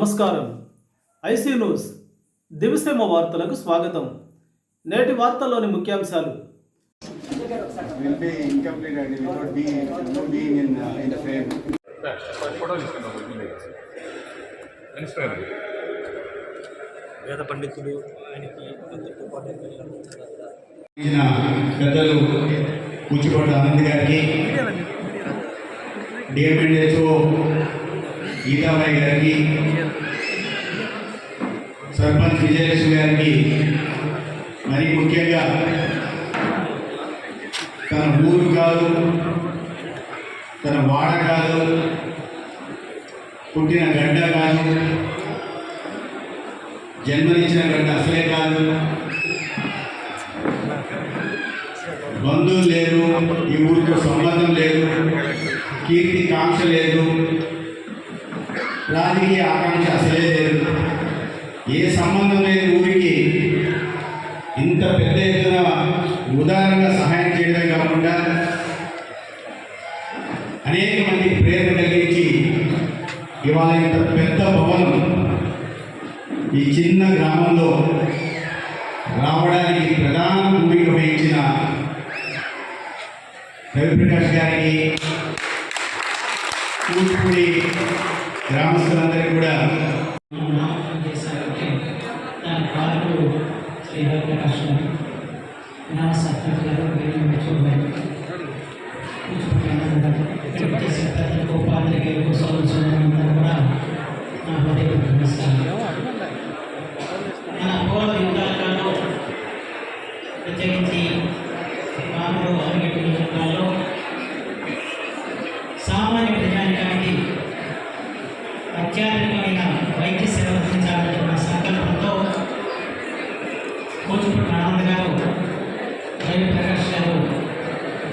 నమస్కారం. IC news. దివిసేమ వార్తలకు స్వాగతం. నేటి వార్తల్లోని ముఖ్యాంశాలు. Uh, వేద పండితులు ఆయనకి పెద్దలు కూచికోట ఆనంద్ గారికి గీతాబాయి గారికి సర్పంచ్ విజయలక్ష్మి గారికి మరి ముఖ్యంగా తన ఊరు కాదు తన వాడ కాదు పుట్టిన గడ్డ కాదు జన్మనిచ్చిన గడ్డ అసలే కాదు. బంధువులు లేరు ఈ ఊరితో సంబంధం లేదు కీర్తి కాంక్ష లేదు. రాజకీయ ఆకాంక్ష అసలే లేదు. ఏ సంబంధం లేని ఊరికి ఇంత పెద్ద ఎత్తున ఉదారంగా సహాయం చేయడం కాకుండా అనేక మంది ప్రేరణ కలిగించి ఇవాళ ఇంత పెద్ద భవనం ఈ చిన్న గ్రామంలో రావడానికి ప్రధాన భూమిక వహించిన రవిప్రకాష్ గారికి కూచిపూడి గ్రామస్తులందరికీ కూడా నామకరణం చేశారంటే దాని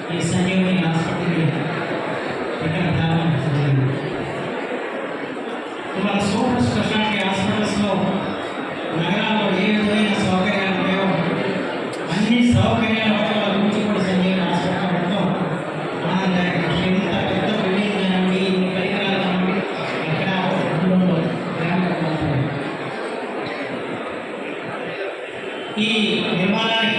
ఈ సమయంలో హాస్పిటల్ ఇక్కడ ప్రారంభించబడింది ఇవాళ సూపర్ స్పెషాలిటీ హాస్పిటల్స్లో నగరాల్లో ఏ విధమైన సౌకర్యాలు ఉన్నాయో అన్ని సౌకర్యాల వల్ల కూచిపూడి సంజీవన హాస్పిటల్ ఉండటం ఆనందదాయకం. ఎంత పెద్ద బిల్డింగ్ కానివ్వండి ఇన్ని పరికరాలు కానివ్వండి ఎక్కడ నిర్మాణానికి